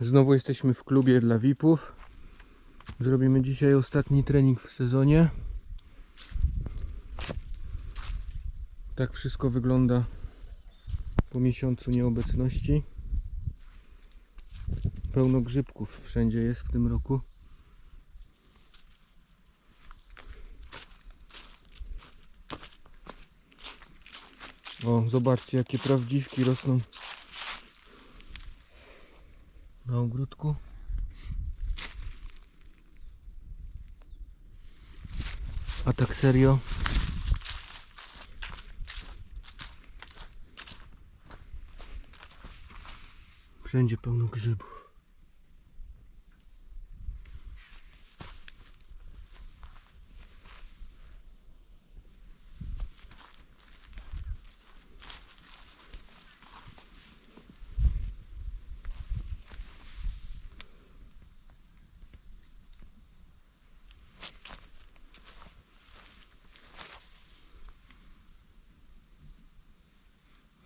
Znowu jesteśmy w klubie dla VIP-ów. Zrobimy dzisiaj ostatni trening w sezonie. Tak wszystko wygląda po miesiącu nieobecności. Pełno grzybków wszędzie jest w tym roku. O, zobaczcie jakie prawdziwki rosną na ogródku. A tak serio? Wszędzie pełno grzybów.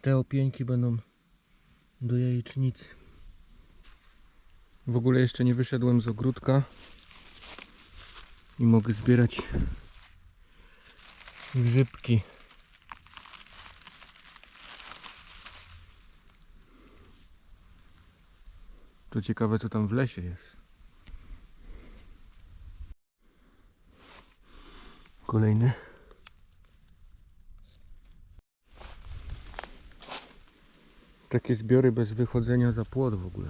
Te opieńki będą do jajecznicy. W ogóle jeszcze nie wyszedłem z ogródka i mogę zbierać grzybki. To ciekawe co tam w lesie jest. Kolejny. Takie zbiory bez wychodzenia za płot w ogóle.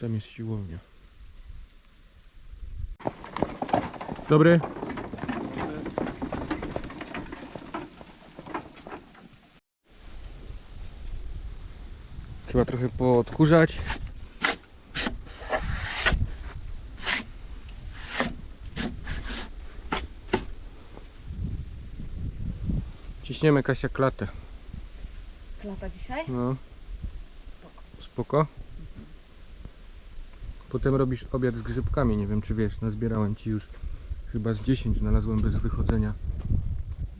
Tam jest siłownia. Dobry. Trzeba trochę poodkurzać. Ciśniemy Kasia klatę. Klata dzisiaj? No. Spoko. Spoko. Potem robisz obiad z grzybkami, nie wiem czy wiesz, nazbierałem ci już chyba z 10 znalazłem bez wychodzenia.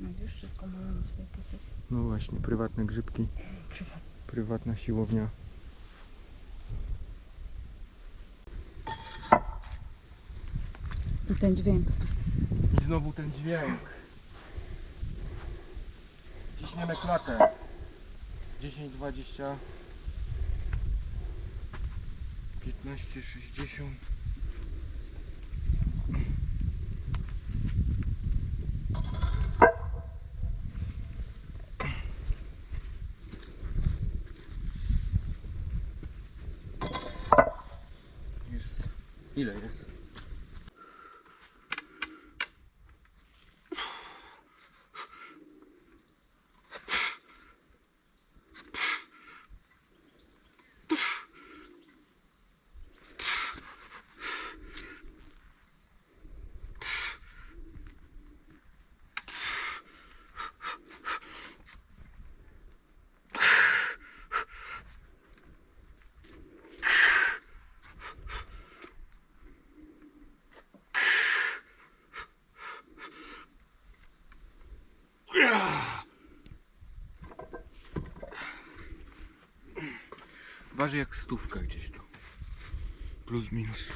No już wszystko mamy na swojej posesji. No właśnie, prywatne grzybki, Prywatnie. prywatna siłownia. I ten dźwięk. I znowu ten dźwięk. Ciśniemy klatę. 10, 20, 15, 60. Jest. Ile jest? Waży jak stówka gdzieś tu. Plus minus.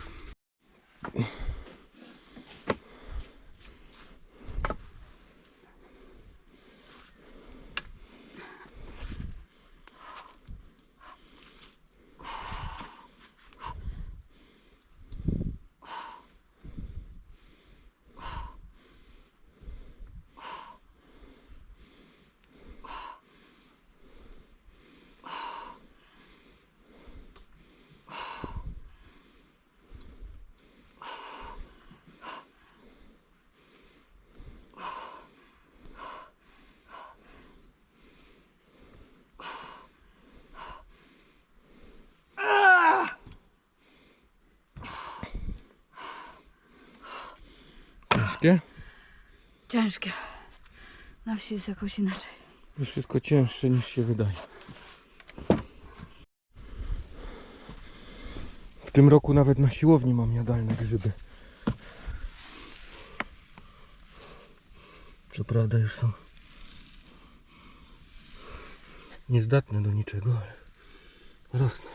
Ciężkie? Ciężkie. Na wsi jest jakoś inaczej. Jest wszystko cięższe niż się wydaje. W tym roku nawet na siłowni mam jadalne grzyby. Co prawda już są niezdatne do niczego, ale rosną.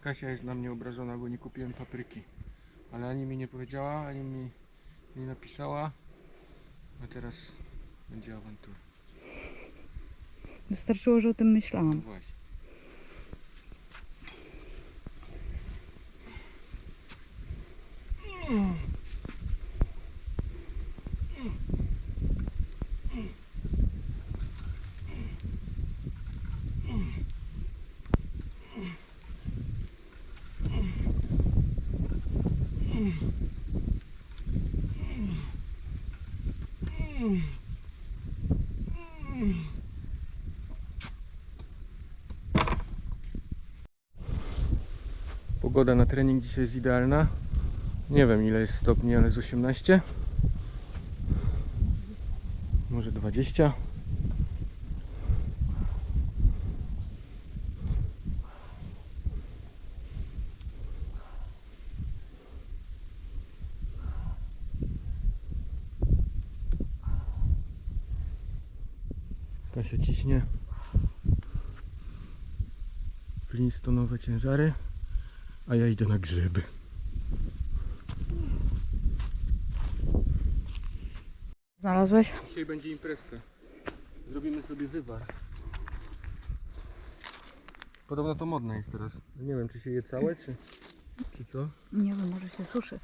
Kasia jest na mnie obrażona, bo nie kupiłem papryki. Ale ani mi nie powiedziała, ani mi nie napisała. A teraz będzie awantura. Wystarczyło, że o tym No myślałam. właśnie. Pogoda na trening dzisiaj jest idealna. Nie wiem ile jest stopni, ale z 18. Może 20. Kasia ciśnie. Flintstonowe ciężary a ja idę na grzyby. Znalazłeś? Dzisiaj będzie imprezka. Zrobimy sobie wywar. Podobno to modne jest teraz. Nie wiem, czy się je całe, czy, czy co? Nie wiem, może się suszy.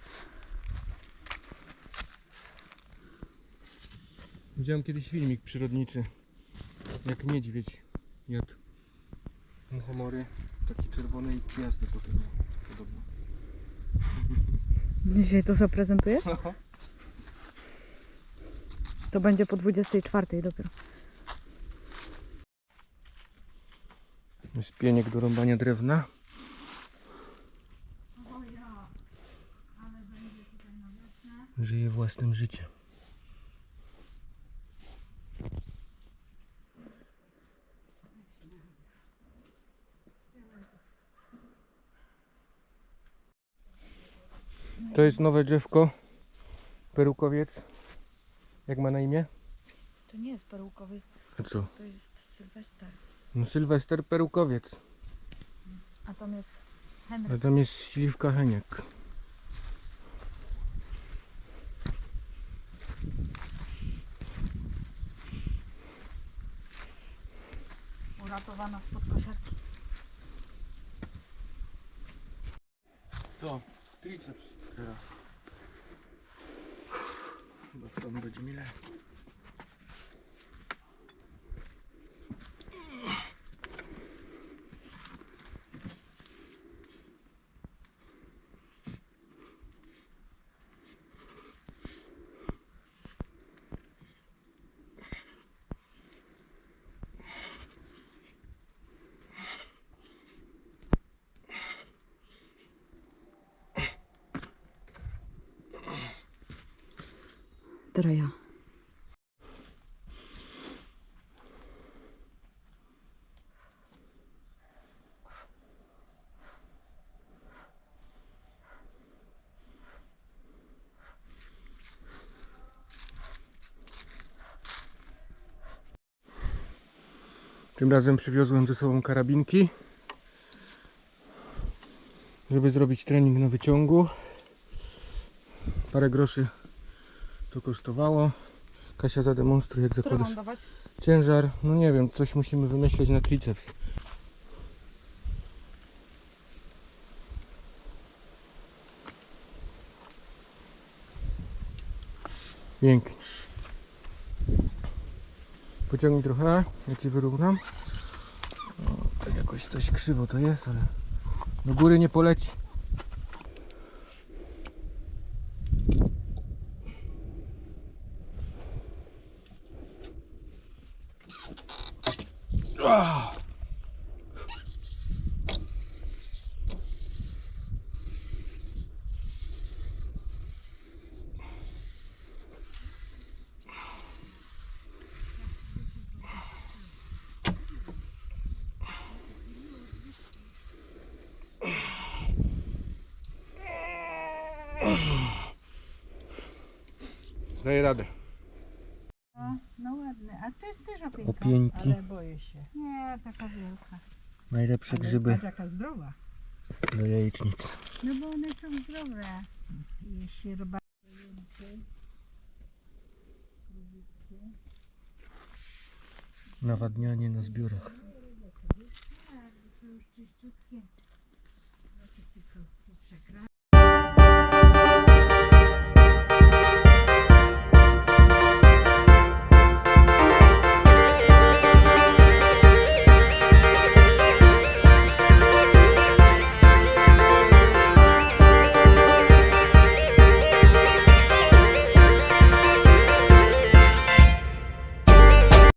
Widziałem kiedyś filmik przyrodniczy, jak niedźwiedź jadł muchomory, takie czerwone i gwiazdy potem podobno. Dzisiaj to zaprezentuję? To będzie po 24 dopiero. Jest pieniek do rąbania drewna. Żyje własnym życiem. To jest nowe drzewko. Perukowiec. Jak ma na imię? To nie jest perukowy, A co? to jest Sylwester. No Sylwester Perukowiec. A tam jest A Henryk. tam jest śliwka Heniek. Uratowana spod kosiarki. Co? Triceps teraz. W domu będzie mi ja. Tym razem przywiozłem ze sobą karabinki, żeby zrobić trening na wyciągu. Parę groszy to kosztowało. Kasia zademonstruje jak Które zakładasz mam dawać? ciężar. No nie wiem, coś musimy wymyśleć na triceps. Pięknie. Pociągnij trochę, ja ci wyrównam. O, tak jakoś coś krzywo to jest, ale do góry nie poleci. Ah! Daję radę. No ładny, a ty jest też opieńka. Opieńki. Ale była taka wielka. Najlepsze Ale grzyby jaka zdrowa. do jajecznic. No bo one są zdrowe. Jeśli roba... Nawadnianie na zbiorach. To już czyściutkie.